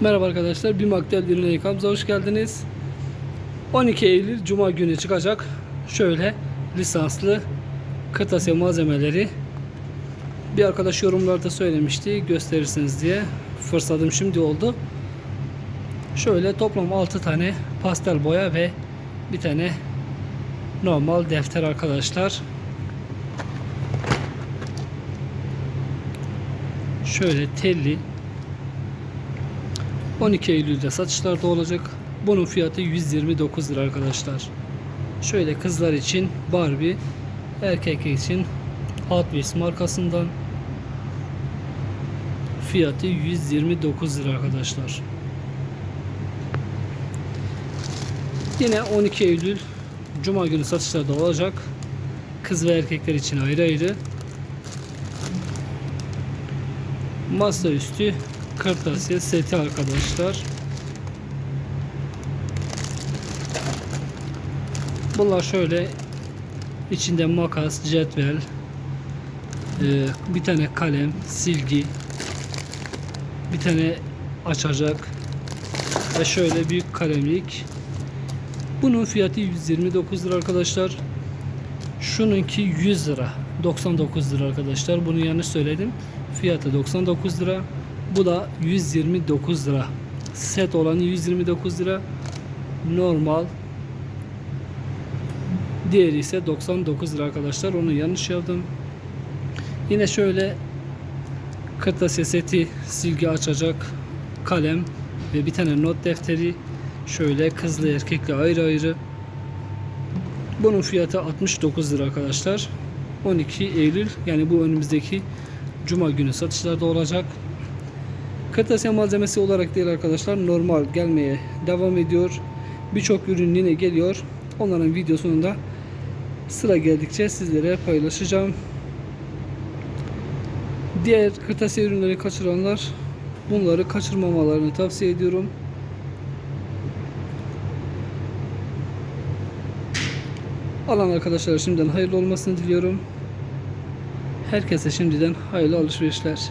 Merhaba arkadaşlar, bir maktel ürüne yıkamıza hoş geldiniz. 12 Eylül Cuma günü çıkacak şöyle lisanslı kırtasiye malzemeleri. Bir arkadaş yorumlarda söylemişti gösterirsiniz diye. Fırsatım şimdi oldu. Şöyle toplam 6 tane pastel boya ve bir tane normal defter arkadaşlar. Şöyle telli 12 Eylül'de satışlarda olacak. Bunun fiyatı 129 lira arkadaşlar. Şöyle kızlar için Barbie, erkek için Hot markasından fiyatı 129 lira arkadaşlar. Yine 12 Eylül Cuma günü satışlarda olacak. Kız ve erkekler için ayrı ayrı. Masaüstü kırtasiye seti arkadaşlar. Bunlar şöyle içinde makas, cetvel, e, bir tane kalem, silgi, bir tane açacak ve şöyle büyük kalemlik. Bunun fiyatı 129 lira arkadaşlar. Şununki 100 lira. 99 lira arkadaşlar. Bunu yanlış söyledim. Fiyatı 99 lira. Bu da 129 lira. Set olanı 129 lira. Normal. Diğeri ise 99 lira arkadaşlar. Onu yanlış yaptım. Yine şöyle kırtasiye seti, silgi açacak, kalem ve bir tane not defteri. Şöyle kızlı erkekli ayrı ayrı. Bunun fiyatı 69 lira arkadaşlar. 12 Eylül yani bu önümüzdeki Cuma günü satışlarda olacak. Kırtasiye malzemesi olarak değil arkadaşlar normal gelmeye devam ediyor. Birçok ürün yine geliyor. Onların videosunu da sıra geldikçe sizlere paylaşacağım. Diğer kırtasiye ürünleri kaçıranlar bunları kaçırmamalarını tavsiye ediyorum. Alan arkadaşlara şimdiden hayırlı olmasını diliyorum. Herkese şimdiden hayırlı alışverişler.